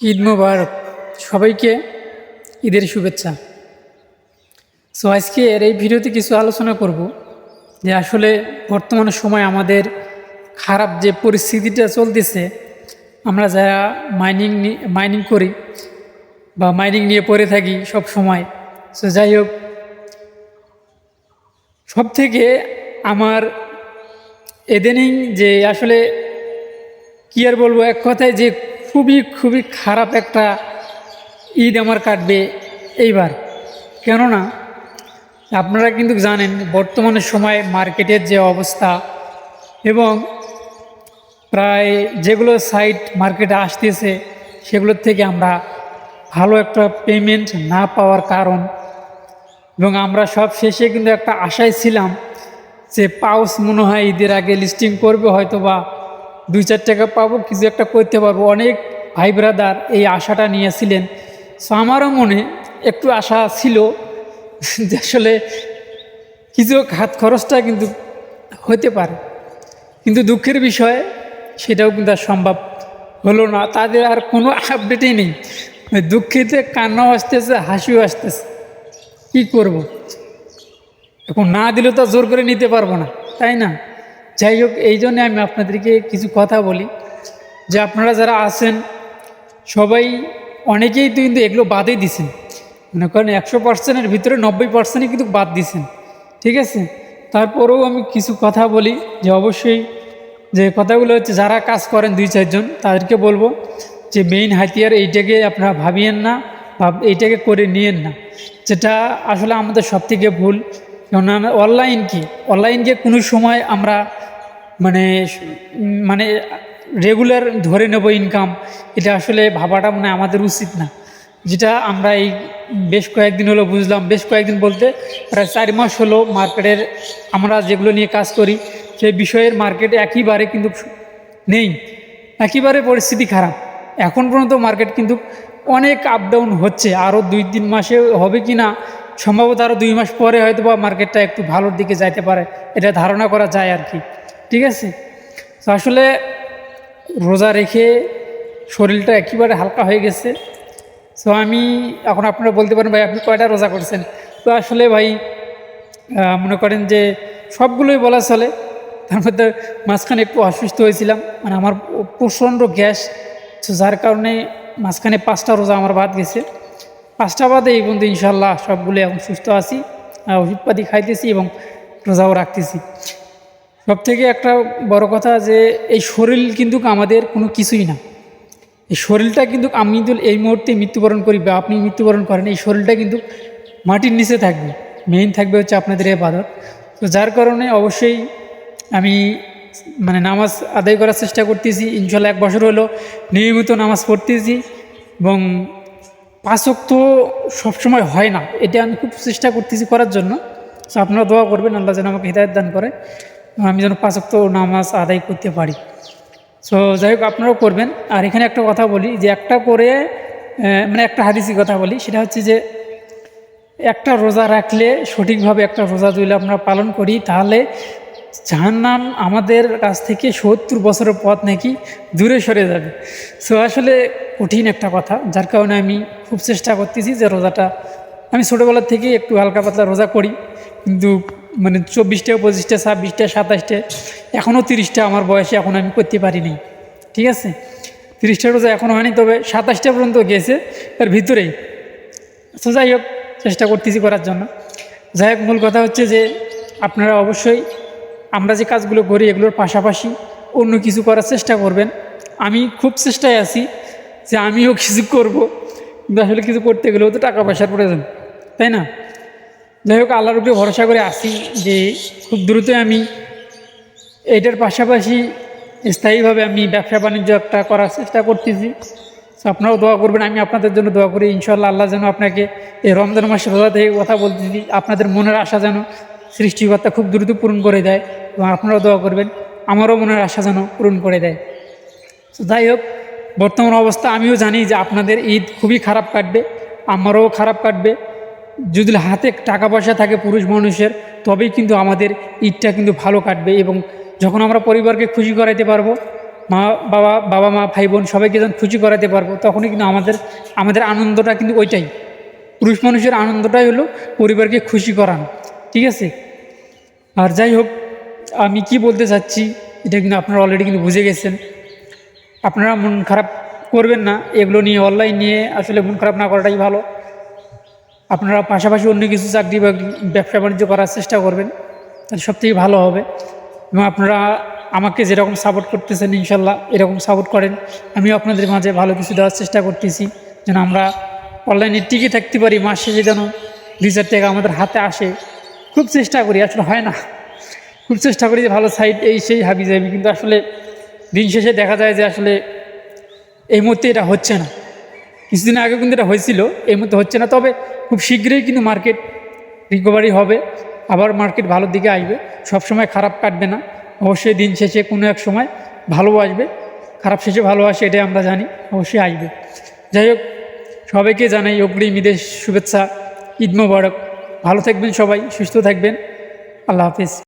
ঈদ মোবারক সবাইকে ঈদের শুভেচ্ছা। সো আজকে এর এই ভিডিওতে কিছু আলোচনা করব যে আসলে বর্তমান সময় আমাদের খারাপ যে পরিস্থিতিটা চলতেছে, আমরা যারা মাইনিং মাইনিং করি বা মাইনিং নিয়ে পড়ে থাকি সব সময়। সো যাই হোক সব থেকে আমার এদেনিং যে আসলে কি আর বলব, এক কথায় যে খুবই খুবই খারাপ একটা ঈদ আমার কাটবে এইবার। কেননা, আপনারা কিন্তু জানেন বর্তমানের সময় মার্কেটের যে অবস্থা এবং প্রায় যেগুলো সাইট মার্কেটে আসতেছে, সেগুলোর থেকে আমরা ভালো একটা পেমেন্ট না পাওয়ার কারণ এবং আমরা সব শেষে কিন্তু একটা আশায় ছিলাম যে পাউস মনে হয় ঈদের আগে লিস্টিং করবে হয়তো বা দুই চার টাকা পাবো, কিছু একটা করতে পারব। অনেক ভাই ব্রাদার এই আশাটা নিয়েছিলেন। সো আমারও মনে একটু আশা ছিল যে আসলে কিছু হাত খরচটা কিন্তু হতে পারে। কিন্তু দুঃখের বিষয়, সেটাও কিন্তু আর সম্ভব হলো না। তাদের আর কোনো আপডেটই নেই। দুঃখিতে কান্নাও আসতেছে, হাসিও আসতেছে। কী করব। এখন না দিলে তো জোর করে নিতে পারব না, তাই না? যাই হোক, এই জন্যে আমি আপনাদেরকে কিছু কথা বলি, যে আপনারা যারা আছেন, সবাই অনেকেই তো কিন্তু এগুলো বাদই দিছেন। মনে করেন একশো পার্সেন্টের ভিতরে নব্বই পার্সেন্টই কিন্তু বাদ দিছেন, ঠিক আছে? তারপরেও আমি কিছু কথা বলি, যে অবশ্যই যে কথাগুলো হচ্ছে, যারা কাজ করেন দুই চারজন তাদেরকে বলব যে মেইন হাতিয়ার এইটাকে আপনারা ভাবিয়েন না, বা এইটাকে করে নিয়েন না। যেটা আসলে আমাদের সব থেকে ভুল, কেননা অনলাইন কি? অনলাইনকে কোনো সময় আমরা মানে মানে রেগুলার ধরে নেব ইনকাম এটা আসলে ভাবাটা মানে আমাদের উচিত না। যেটা আমরা এই বেশ কয়েকদিন হলো বুঝলাম, বেশ কয়েকদিন বলতে প্রায় চার মাস হলো মার্কেটের আমরা যেগুলো নিয়ে কাজ করি, সেই বিষয়ের মার্কেট একইবারে কিন্তু নেই, একেবারে পরিস্থিতি খারাপ। এখন পর্যন্ত মার্কেট কিন্তু অনেক আপ ডাউন হচ্ছে আরও দুই তিন মাসে হবে কি না সম্ভবত আরও দুই মাস পরে হয়তো বা মার্কেটটা একটু ভালোর দিকে যাইতে পারে, এটা ধারণা করা যায় আর কি। ঠিক আছে? তো আসলে রোজা রেখে শরীরটা একেবারে হালকা হয়ে গেছে। সো আমি এখন আপনারা বলতে পারেন, ভাই, আপনি কয়টা রোজা করছেন? তো আসলে ভাই মনে করেন যে সবগুলোই বলা চলে। তার মধ্যে মাঝখানে একটু অসুস্থ হয়েছিলাম। মানে আমার প্রচণ্ড গ্যাস। তো যার কারণে মাঝখানে পাঁচটা রোজা আমার বাদ গেছে। পাঁচটা বাদে এই পর্যন্ত ইনশাল্লাহ সবগুলো এখন সুস্থ আছি। ওষুধপাতি খাইতেছি এবং রোজাও রাখতেছি। সব থেকে একটা বড় কথা যে এই শরীর কিন্তু আমাদের কোনো কিছুই না। এই শরীরটা কিন্তু আমি এই মুহূর্তে মৃত্যুবরণ করি বা আপনি মৃত্যুবরণ করেন, এই শরীরটা কিন্তু মাটির নিচে থাকবে। মেইন থাকবে হচ্ছে আপনাদের এবাদত তো যার কারণে অবশ্যই আমি মানে নামাজ আদায় করার চেষ্টা করতেছি। ইনশাল্লাহ এক বছর হলো নিয়মিত নামাজ পড়তেছি এবং পাঁচক তো সবসময় হয় না। এটা আমি খুব চেষ্টা করতেছি করার জন্য। তো আপনারা দোয়া করবেন, আল্লাহ যেন আমাকে হৃদায়ত দান করে। আমি যেন পাঁচক তো নামাজ আদায় করতে পারি। সো যাই হোক আপনারাও করবেন। আর এখানে একটা কথা বলি যে, একটা করে মানে একটা হাদিসি কথা বলি। সেটা হচ্ছে যে, একটা রোজা রাখলে সঠিকভাবে একটা রোজা যদি আমরা পালন করি, তাহলে জাহান্নাম আমাদের কাছ থেকে সত্তর বছরের পথ নাকি দূরে সরে যাবে। সো আসলে কঠিন একটা কথা। যার কারণে আমি খুব চেষ্টা করতেছি যে রোজাটা, আমি ছোটোবেলার থেকে একটু হালকা পাতলা রোজা করি। কিন্তু মানে চব্বিশটা, পঁচিশটা, ছাব্বিশটা, সাতাশটা এখনও তিরিশটা আমার বয়সে এখন আমি করতে পারিনি। ঠিক আছে? তিরিশটা রোজা এখনও হয়নি, তবে সাতাশটা পর্যন্ত গেছে এর ভিতরেই। তো যাই হোক, চেষ্টা করতেছি করার জন্য। যাই হোক, মূল কথা হচ্ছে যে আপনারা অবশ্যই আমরা যে কাজগুলো করি এগুলোর পাশাপাশি অন্য কিছু করার চেষ্টা করবেন। আমি খুব চেষ্টায় আছি যে আমিও কিছু করব, কিন্তু আসলে কিছু করতে গেলেও তো টাকা পয়সার প্রয়োজন, তাই না? যাই হোক আল্লাহর উপরে ভরসা করে আসি যে খুব দ্রুতই আমি এটার পাশাপাশি স্থায়ীভাবে আমি ব্যবসা বাণিজ্য একটা করার চেষ্টা করতেছি। আপনারাও দোয়া করবেন, আমি আপনাদের জন্য দোয়া করি। ইনশাল্লাহ আল্লাহ যেন আপনাকে এই রমজান মাসে রোজা থেকে কথা বলতেছি, আপনাদের মনের আশা যেন সৃষ্টিকর্তা খুব দ্রুত পূরণ করে দেয় এবং আপনারাও দোয়া করবেন, আমারও মনের আশা যেন পূরণ করে দেয়। তো যাই হোক বর্তমান অবস্থা, আমিও জানি যে আপনাদের ঈদ খুবই খারাপ কাটবে, আমারও খারাপ কাটবে। যদি হাতে টাকা পয়সা থাকে পুরুষ মানুষের তবেই কিন্তু আমাদের ঈদটা কিন্তু ভালো কাটবে এবং যখন আমরা পরিবারকে খুশি করাইতে পারব, মা বাবা বাবা মা, ভাই বোন সবাইকে যখন খুশি করাতে পারব, তখনই কিন্তু আমাদের আমাদের আনন্দটা কিন্তু ওইটাই। পুরুষ মানুষের আনন্দটাই হলো পরিবারকে খুশি করানো, ঠিক আছে? আর যাই হোক, আমি কি বলতে চাচ্ছি, এটা কিন্তু আপনারা অলরেডি কিন্তু বুঝে গেছেন। আপনারা মন খারাপ করবেন না, এগুলো নিয়ে অনলাইন নিয়ে আসলে মন খারাপ না করাটাই ভালো। আপনারা পাশাপাশি অন্য কিছু চাকরি বা ব্যবসা বাণিজ্য করার চেষ্টা করবেন, তাহলে সবথেকে ভালো হবে। এবং আপনারা আমাকে যেরকম সাপোর্ট করতেছেন, ইনশাল্লাহ এরকম সাপোর্ট করেন। আমিও আপনাদের মাঝে ভালো কিছু দেওয়ার চেষ্টা করতেছি, যেন আমরা অনলাইনে টিকে থাকতে পারি, মাস শেষে যেন দুই চার টাকা আমাদের হাতে আসে। খুব চেষ্টা করি, আসলে হয় না। খুব চেষ্টা করি যে ভালো সাইড এই সেই হাবি যাবি, কিন্তু আসলে দিন শেষে দেখা যায় যে আসলে এই মুহূর্তে এটা হচ্ছে না। কিছুদিন আগে কিন্তু এটা হয়েছিল, এই মুহূর্তে হচ্ছে না। তবে খুব শীঘ্রই কিন্তু মার্কেট রিকভারি হবে। আবার মার্কেট ভালোর দিকে আসবে। সবসময় খারাপ কাটবে না। অবশ্যই দিন শেষে কোনো এক সময় ভালো আসবে। খারাপ শেষে ভালো আসে এটাই আমরা জানি। অবশ্যই আসবে। যাই হোক, সবাইকে জানাই অগ্রিম ঈদের শুভেচ্ছা, ঈদ মোবারক। ভালো থাকবেন সবাই, সুস্থ থাকবেন। আল্লাহ হাফিজ।